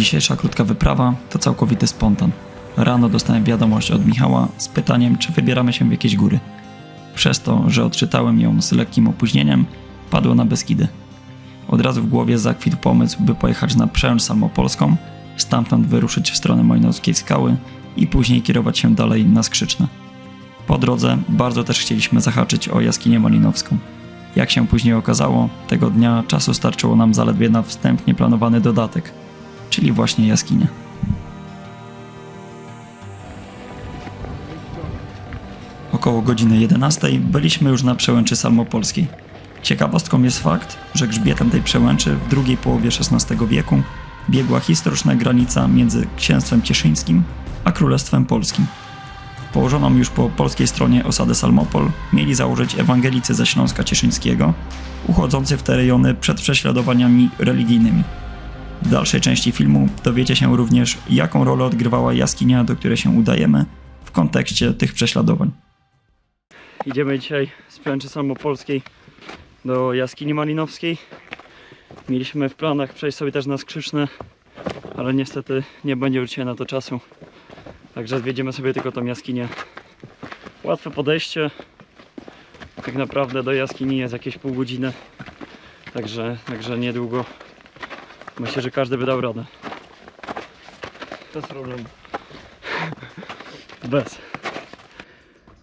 Dzisiejsza krótka wyprawa to całkowity spontan. Rano dostałem wiadomość od Michała z pytaniem, czy wybieramy się w jakieś góry. Przez to, że odczytałem ją z lekkim opóźnieniem, padło na Beskidy. Od razu w głowie zakwitł pomysł, by pojechać na przełęcz salmopolską, stamtąd wyruszyć w stronę Mojnowskiej Skały i później kierować się dalej na Skrzyczne. Po drodze bardzo też chcieliśmy zahaczyć o jaskinię malinowską. Jak się później okazało, tego dnia czasu starczyło nam zaledwie na wstępnie planowany dodatek, czyli właśnie jaskinie. Około godziny 11 byliśmy już na przełęczy salmopolskiej. Ciekawostką jest fakt, że grzbietem tej przełęczy w drugiej połowie XVI wieku biegła historyczna granica między księstwem cieszyńskim a królestwem polskim. Położoną już po polskiej stronie osadę Salmopol mieli założyć ewangelicy ze Śląska Cieszyńskiego, uchodzący w te rejony przed prześladowaniami religijnymi. W dalszej części filmu dowiecie się również, jaką rolę odgrywała jaskinia, do której się udajemy w kontekście tych prześladowań. Idziemy dzisiaj z pręczy salmopolskiej do jaskini malinowskiej. Mieliśmy w planach przejść sobie też na skrzyczne, ale niestety nie będzie już dzisiaj na to czasu. Także zwiedziemy sobie tylko tą jaskinię. Łatwe podejście. Tak naprawdę do jaskini jest jakieś pół godziny. Także, także niedługo. Myślę, że każdy by dał radę. Bez problemu. Bez.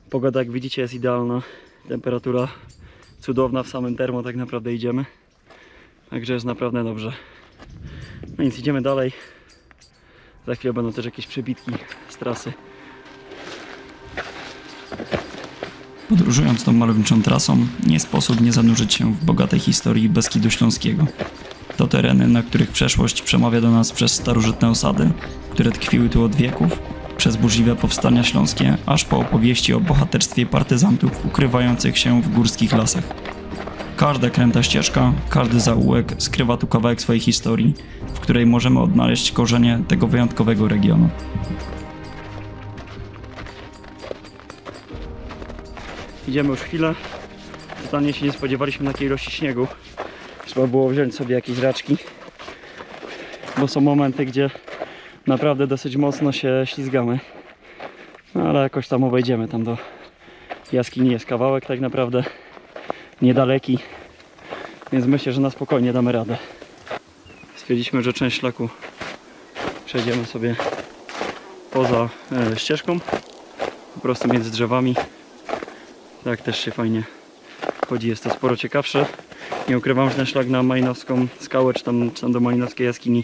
Pogoda jak widzicie jest idealna. Temperatura cudowna, w samym termo tak naprawdę idziemy. Także jest naprawdę dobrze. No więc idziemy dalej. Za chwilę będą też jakieś przebitki z trasy. Podróżując tą malowniczą trasą, nie sposób nie zanurzyć się w bogatej historii Beskidu Śląskiego. To tereny, na których przeszłość przemawia do nas przez starożytne osady, które tkwiły tu od wieków, przez burzliwe powstania śląskie, aż po opowieści o bohaterstwie partyzantów ukrywających się w górskich lasach. Każda kręta ścieżka, każdy zaułek skrywa tu kawałek swojej historii, w której możemy odnaleźć korzenie tego wyjątkowego regionu. Idziemy już chwilę. Totalnie się nie spodziewaliśmy takiej ilości śniegu. Trzeba było wziąć sobie jakieś raczki, bo są momenty, gdzie naprawdę dosyć mocno się ślizgamy. No ale jakoś tam obejdziemy tam do jaskini jest kawałek tak naprawdę niedaleki, więc myślę, że na spokojnie damy radę. Stwierdziliśmy, że część szlaku przejdziemy sobie poza e, ścieżką, po prostu między drzewami. Tak też się fajnie chodzi, jest to sporo ciekawsze. Nie ukrywam, że ten szlak na Malinowską skałę, czy tam, czy tam do Malinowskiej jaskini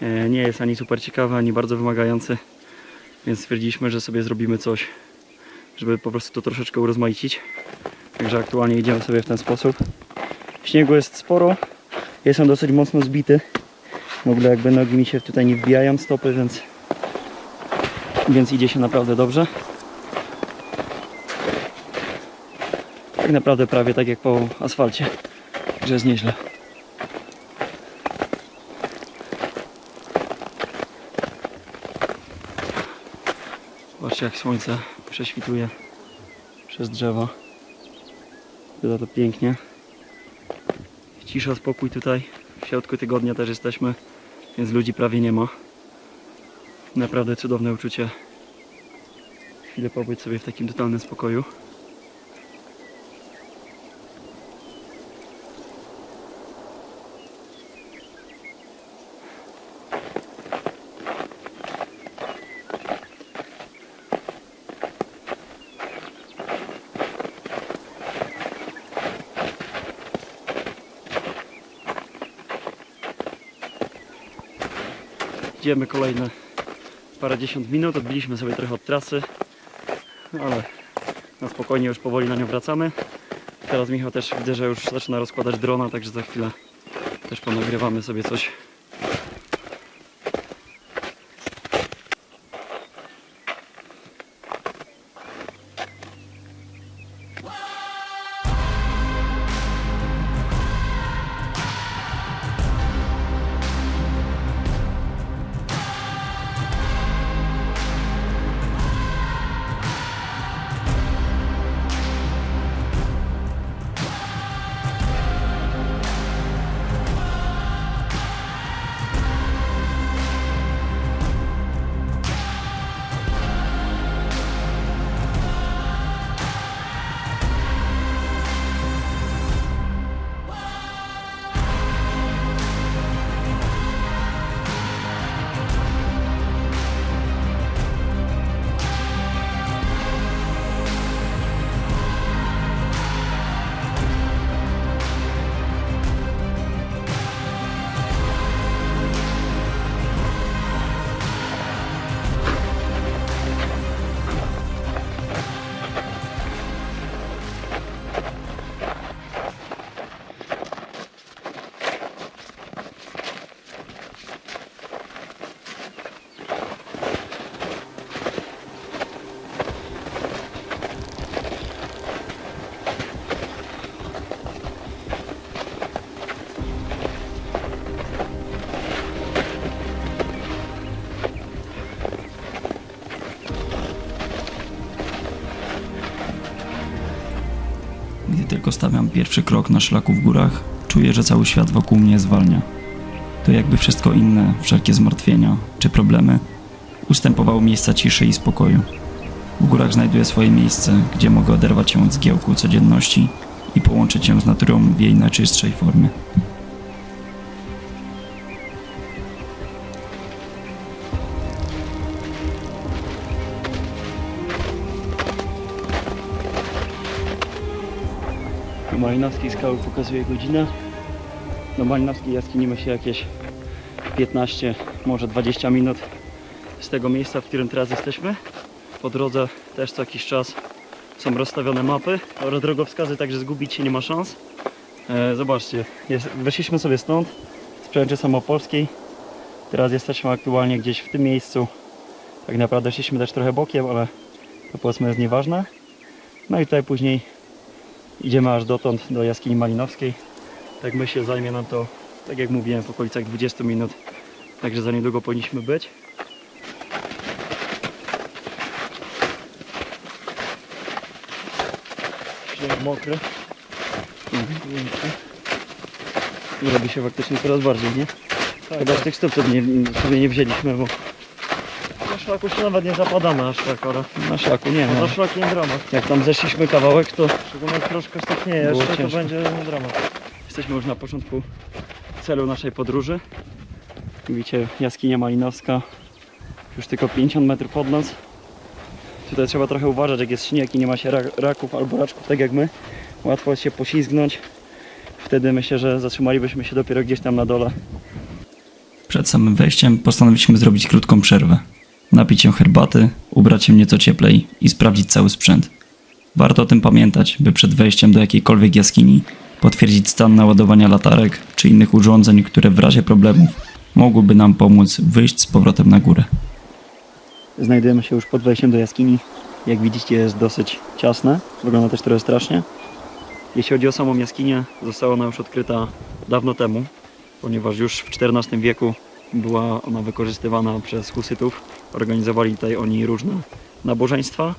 e, nie jest ani super ciekawy, ani bardzo wymagający, więc stwierdziliśmy, że sobie zrobimy coś, żeby po prostu to troszeczkę urozmaicić. Także aktualnie idziemy sobie w ten sposób. Śniegu jest sporo, jest on dosyć mocno zbity. W ogóle jakby nogi mi się tutaj nie wbijają stopy, więc, więc idzie się naprawdę dobrze. Tak naprawdę prawie tak jak po asfalcie, że jest nieźle. Zobaczcie jak słońce prześwituje przez drzewo. Wygląda to pięknie. Cisza, spokój tutaj. W środku tygodnia też jesteśmy, więc ludzi prawie nie ma. Naprawdę cudowne uczucie. Chwilę pobyć sobie w takim totalnym spokoju. Idziemy kolejne parędziesiąt minut, odbiliśmy sobie trochę od trasy, ale na spokojnie już powoli na nią wracamy. Teraz Michał też widzę, że już zaczyna rozkładać drona, także za chwilę też ponagrywamy sobie coś. Tylko stawiam pierwszy krok na szlaku w górach, czuję, że cały świat wokół mnie zwalnia. To jakby wszystko inne, wszelkie zmartwienia czy problemy, ustępowało miejsca ciszy i spokoju. W górach znajduję swoje miejsce, gdzie mogę oderwać się od zgiełku codzienności i połączyć się z naturą w jej najczystszej formie. Do Malinowskiej skały pokazuje godzinę. Do Malinowskiej jaskini myślę jakieś 15, może 20 minut z tego miejsca, w którym teraz jesteśmy. Po drodze też co jakiś czas są rozstawione mapy oraz drogowskazy, także zgubić się nie ma szans. E, zobaczcie, jest, weszliśmy sobie stąd, z przełęczy samopolskiej. Teraz jesteśmy aktualnie gdzieś w tym miejscu. Tak naprawdę szliśmy też trochę bokiem, ale to powiedzmy jest nieważne. No i tutaj później Idziemy aż dotąd, do jaskini malinowskiej. Tak myślę, zajmie nam to, tak jak mówiłem, w okolicach 20 minut. Także za niedługo powinniśmy być. Śnieg mokry. I robi się faktycznie coraz bardziej, nie? Chyba z tych stóp sobie nie, sobie nie wzięliśmy, bo szlaku się nawet nie zapadamy aż tak, ale na szlaku nie za ma. szlakiem dramat. Jak tam zeszliśmy kawałek, to Szczególnie jak troszkę stopnieje Było jeszcze, to ciężko. będzie dramat. Jesteśmy już na początku celu naszej podróży. Widzicie, jaskinia malinowska. Już tylko 50 metrów od nas. Tutaj trzeba trochę uważać, jak jest śnieg i nie ma się ra- raków albo raczków, tak jak my. Łatwo jest się poślizgnąć. Wtedy myślę, że zatrzymalibyśmy się dopiero gdzieś tam na dole. Przed samym wejściem postanowiliśmy zrobić krótką przerwę. Napić się herbaty, ubrać się nieco cieplej i sprawdzić cały sprzęt. Warto o tym pamiętać, by przed wejściem do jakiejkolwiek jaskini potwierdzić stan naładowania latarek czy innych urządzeń, które w razie problemów mogłyby nam pomóc wyjść z powrotem na górę. Znajdujemy się już pod wejściem do jaskini. Jak widzicie jest dosyć ciasne. Wygląda też trochę strasznie. Jeśli chodzi o samą jaskinię, została ona już odkryta dawno temu, ponieważ już w XIV wieku była ona wykorzystywana przez husytów. Organizowali tutaj oni różne nabożeństwa,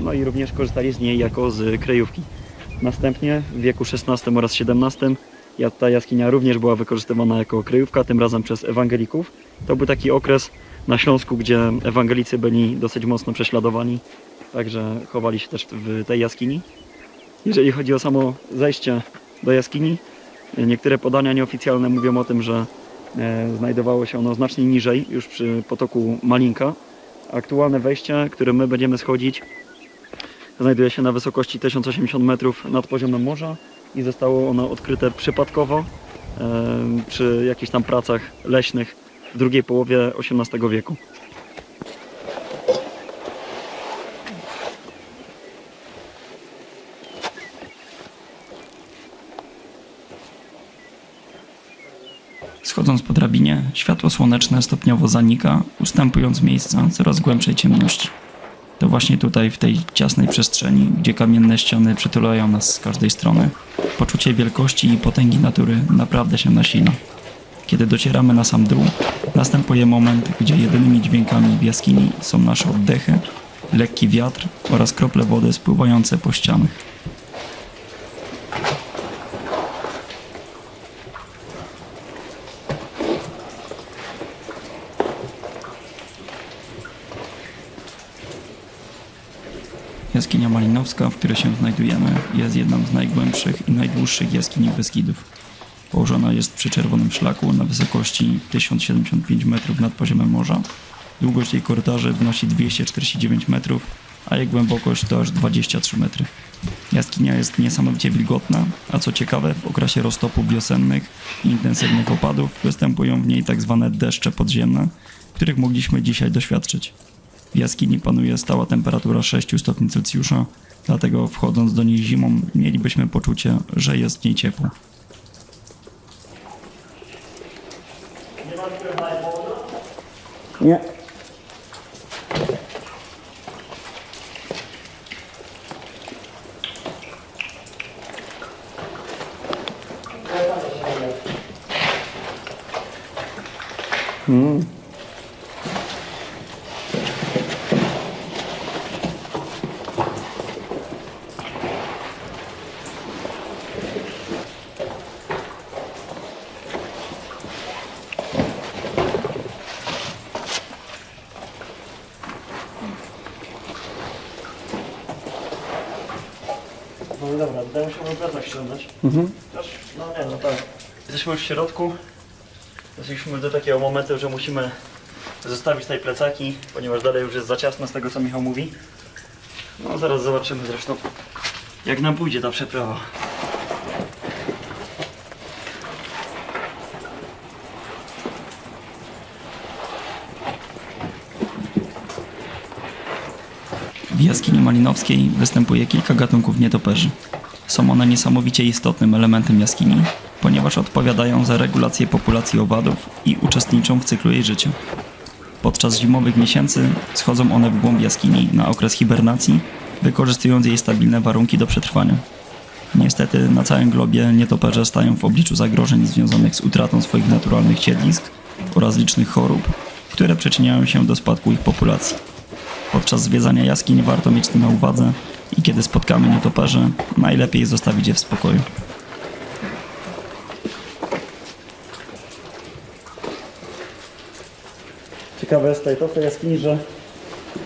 no i również korzystali z niej jako z kryjówki. Następnie w wieku XVI oraz XVII ta jaskinia również była wykorzystywana jako kryjówka, tym razem przez ewangelików. To był taki okres na Śląsku, gdzie ewangelicy byli dosyć mocno prześladowani, także chowali się też w tej jaskini. Jeżeli chodzi o samo zejście do jaskini, niektóre podania nieoficjalne mówią o tym, że znajdowało się ono znacznie niżej, już przy potoku Malinka. Aktualne wejście, którym my będziemy schodzić, znajduje się na wysokości 1080 metrów nad poziomem morza i zostało ono odkryte przypadkowo e, przy jakichś tam pracach leśnych w drugiej połowie XVIII wieku. Schodząc po drabinie, światło słoneczne stopniowo zanika, ustępując miejsca coraz głębszej ciemności. To właśnie tutaj, w tej ciasnej przestrzeni, gdzie kamienne ściany przytulają nas z każdej strony, poczucie wielkości i potęgi natury naprawdę się nasila. Kiedy docieramy na sam dół, następuje moment, gdzie jedynymi dźwiękami w jaskini są nasze oddechy, lekki wiatr oraz krople wody spływające po ścianach. Jaskinia Malinowska, w której się znajdujemy, jest jedną z najgłębszych i najdłuższych jaskini Beskidów. Położona jest przy Czerwonym Szlaku na wysokości 1075 metrów nad poziomem morza. Długość jej korytarzy wynosi 249 metrów, a jej głębokość to aż 23 metry. Jaskinia jest niesamowicie wilgotna, a co ciekawe, w okresie roztopów wiosennych i intensywnych opadów występują w niej tak zwane deszcze podziemne, których mogliśmy dzisiaj doświadczyć. W jaskini panuje stała temperatura 6 stopni Celsjusza, dlatego wchodząc do niej zimą mielibyśmy poczucie, że jest w niej ciepło. Nie. Mm. No dobra, tutaj musimy plecak ściągnąć. Mhm. No nie, no tak. Jesteśmy już w środku. Doszliśmy do takiego momentu, że musimy zostawić tutaj plecaki, ponieważ dalej już jest za ciasno z tego co Michał mówi. No zaraz zobaczymy zresztą jak nam pójdzie ta przeprawa. W jaskini malinowskiej występuje kilka gatunków nietoperzy. Są one niesamowicie istotnym elementem jaskini, ponieważ odpowiadają za regulację populacji owadów i uczestniczą w cyklu jej życia. Podczas zimowych miesięcy schodzą one w głąb jaskini na okres hibernacji, wykorzystując jej stabilne warunki do przetrwania. Niestety na całym globie nietoperze stają w obliczu zagrożeń związanych z utratą swoich naturalnych siedlisk oraz licznych chorób, które przyczyniają się do spadku ich populacji. Podczas zwiedzania jaskiń warto mieć to na uwadze i kiedy spotkamy nietoperze, najlepiej zostawić je w spokoju. Ciekawe jest tutaj to w tej jaskini, że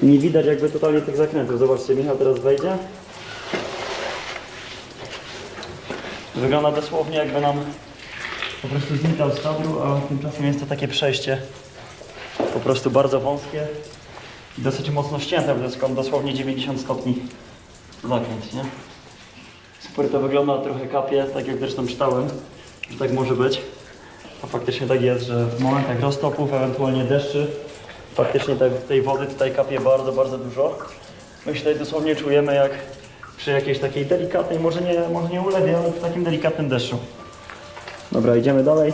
nie widać jakby totalnie tych zakrętów. Zobaczcie, Michał teraz wejdzie. Wygląda dosłownie jakby nam po prostu znikał z kadru, a tymczasem jest to takie przejście po prostu bardzo wąskie dosyć mocno ścięte, bo to dosłownie 90 stopni zakręt, nie? Super to wygląda, trochę kapie, tak jak zresztą czytałem, że tak może być. A faktycznie tak jest, że w momentach roztopów, ewentualnie deszczy, faktycznie tej, tej wody tutaj kapie bardzo, bardzo dużo. My się tutaj dosłownie czujemy jak przy jakiejś takiej delikatnej, może nie, może nie ulewie, ale w takim delikatnym deszczu. Dobra, idziemy dalej.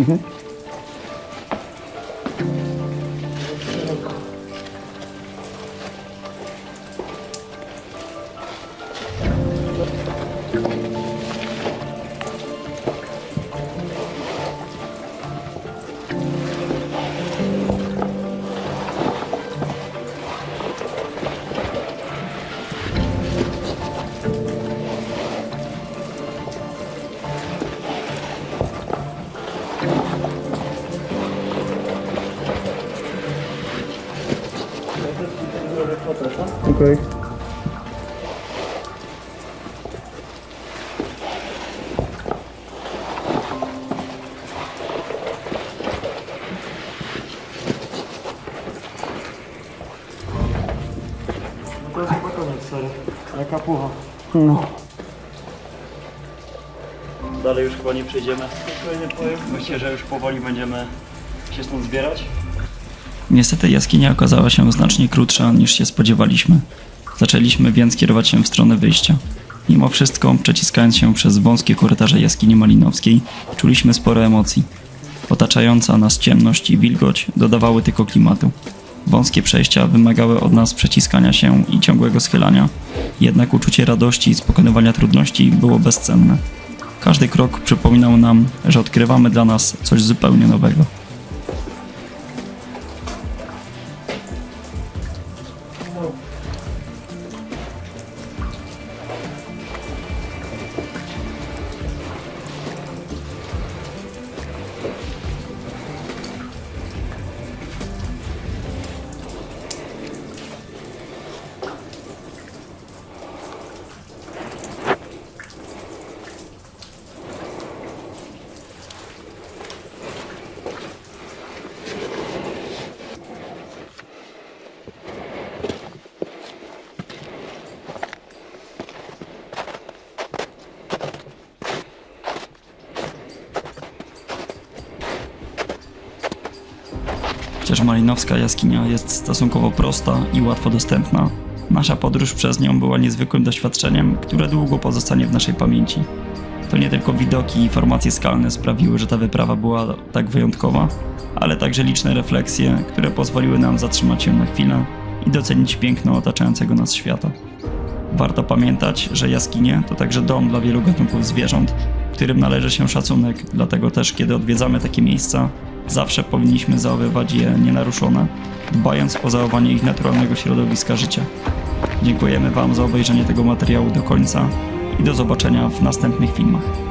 嗯哼。Okej. No to jest chyba koniec, serio. Jaka pucha. No. Dalej już chyba nie przejdziemy. powiem. Myślę, że już powoli będziemy się stąd zbierać. Niestety jaskinia okazała się znacznie krótsza niż się spodziewaliśmy. Zaczęliśmy więc kierować się w stronę wyjścia. Mimo wszystko, przeciskając się przez wąskie korytarze jaskini malinowskiej, czuliśmy sporo emocji. Otaczająca nas ciemność i wilgoć dodawały tylko klimatu. Wąskie przejścia wymagały od nas przeciskania się i ciągłego schylania, jednak uczucie radości z pokonywania trudności było bezcenne. Każdy krok przypominał nam, że odkrywamy dla nas coś zupełnie nowego. Chociaż malinowska jaskinia jest stosunkowo prosta i łatwo dostępna, nasza podróż przez nią była niezwykłym doświadczeniem, które długo pozostanie w naszej pamięci. To nie tylko widoki i formacje skalne sprawiły, że ta wyprawa była tak wyjątkowa, ale także liczne refleksje, które pozwoliły nam zatrzymać się na chwilę i docenić piękno otaczającego nas świata. Warto pamiętać, że jaskinie to także dom dla wielu gatunków zwierząt, którym należy się szacunek, dlatego też kiedy odwiedzamy takie miejsca, zawsze powinniśmy zachowywać je nienaruszone, dbając o zachowanie ich naturalnego środowiska życia. Dziękujemy Wam za obejrzenie tego materiału do końca i do zobaczenia w następnych filmach.